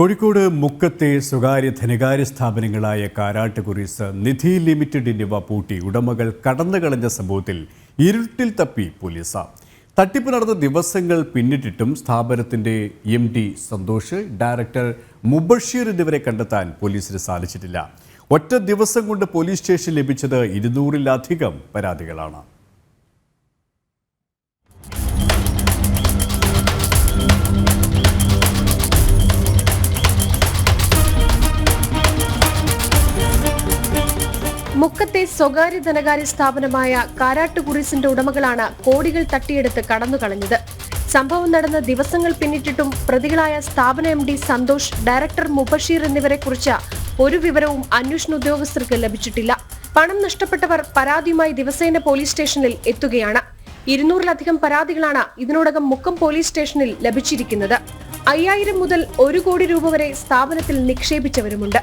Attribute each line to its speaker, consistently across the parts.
Speaker 1: കോഴിക്കോട് മുക്കത്തെ സ്വകാര്യ ധനകാര്യ സ്ഥാപനങ്ങളായ കാരാട്ട് കുറിസ് നിധി ലിമിറ്റഡ് എന്നിവ പൂട്ടി ഉടമകൾ കടന്നുകളഞ്ഞ സംഭവത്തിൽ ഇരുട്ടിൽ തപ്പി പോലീസ്. തട്ടിപ്പ് നടന്ന ദിവസങ്ങൾ പിന്നിട്ടിട്ടും സ്ഥാപനത്തിന്റെ M D Santhosh director Mubasheer എന്നിവരെ കണ്ടെത്താൻ പോലീസിന് സാധിച്ചിട്ടില്ല. ഒറ്റ ദിവസം കൊണ്ട് പോലീസ് സ്റ്റേഷൻ ലഭിച്ചത് ഇരുന്നൂറിലധികം പരാതികളാണ്.
Speaker 2: മുക്കത്തെ സ്വകാര്യ ധനകാര്യ സ്ഥാപനമായ കാരാട്ട് കുറിസിന്റെ ഉടമകളാണ് കോടികൾ തട്ടിയെടുത്ത് കടന്നുകളഞ്ഞത്. സംഭവം നടന്ന ദിവസങ്ങൾ പിന്നിട്ടിട്ടും പ്രതികളായ സ്ഥാപന M D Santhosh director Mubasheer എന്നിവരെ കുറിച്ച് ഒരു വിവരവും അന്വേഷണ ഉദ്യോഗസ്ഥർക്ക് ലഭിച്ചിട്ടില്ല. പണം നഷ്ടപ്പെട്ടവർ പരാതിയുമായി ദിവസേന പോലീസ് സ്റ്റേഷനിൽ എത്തുകയാണ്. ഇരുന്നൂറിലധികം പരാതികളാണ് ഇതിനോടകം മുക്കം പോലീസ് സ്റ്റേഷനിൽ ലഭിച്ചിരിക്കുന്നത്. അയ്യായിരം മുതൽ ഒരു കോടി രൂപ വരെ സ്ഥാപനത്തിൽ നിക്ഷേപിച്ചവരുമുണ്ട്.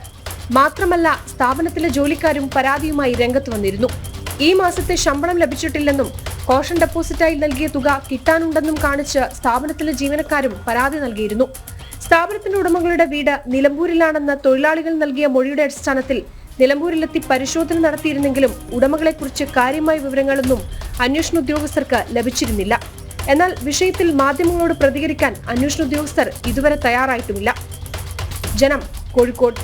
Speaker 2: മാത്രമല്ല സ്ഥാപനത്തിലെ ജോലിക്കാരും പരാതിയുമായി രംഗത്ത് വന്നിരുന്നു. ഈ മാസത്തെ ശമ്പളം ലഭിച്ചിട്ടില്ലെന്നും കോഷൻ ഡെപ്പോസിറ്റായി നൽകിയ തുക കിട്ടാനുണ്ടെന്നും കാണിച്ച് സ്ഥാപനത്തിലെ ജീവനക്കാരും പരാതി നൽകിയിരുന്നു. സ്ഥാപനത്തിന്റെ ഉടമകളുടെ വീട് നിലമ്പൂരിലാണെന്ന തൊഴിലാളികൾ നൽകിയ മൊഴിയുടെ അടിസ്ഥാനത്തിൽ നിലമ്പൂരിലെത്തി പരിശോധന നടത്തിയിരുന്നെങ്കിലും ഉടമകളെക്കുറിച്ച് കാര്യമായ വിവരങ്ങളൊന്നും അന്വേഷണ ഉദ്യോഗസ്ഥർക്ക് ലഭിച്ചിരുന്നില്ല. എന്നാൽ വിഷയത്തിൽ മാധ്യമങ്ങളോട് പ്രതികരിക്കാൻ അന്വേഷണ ഉദ്യോഗസ്ഥർ ഇതുവരെ തയ്യാറായിട്ടുമില്ല. ജനം കോഴിക്കോട്.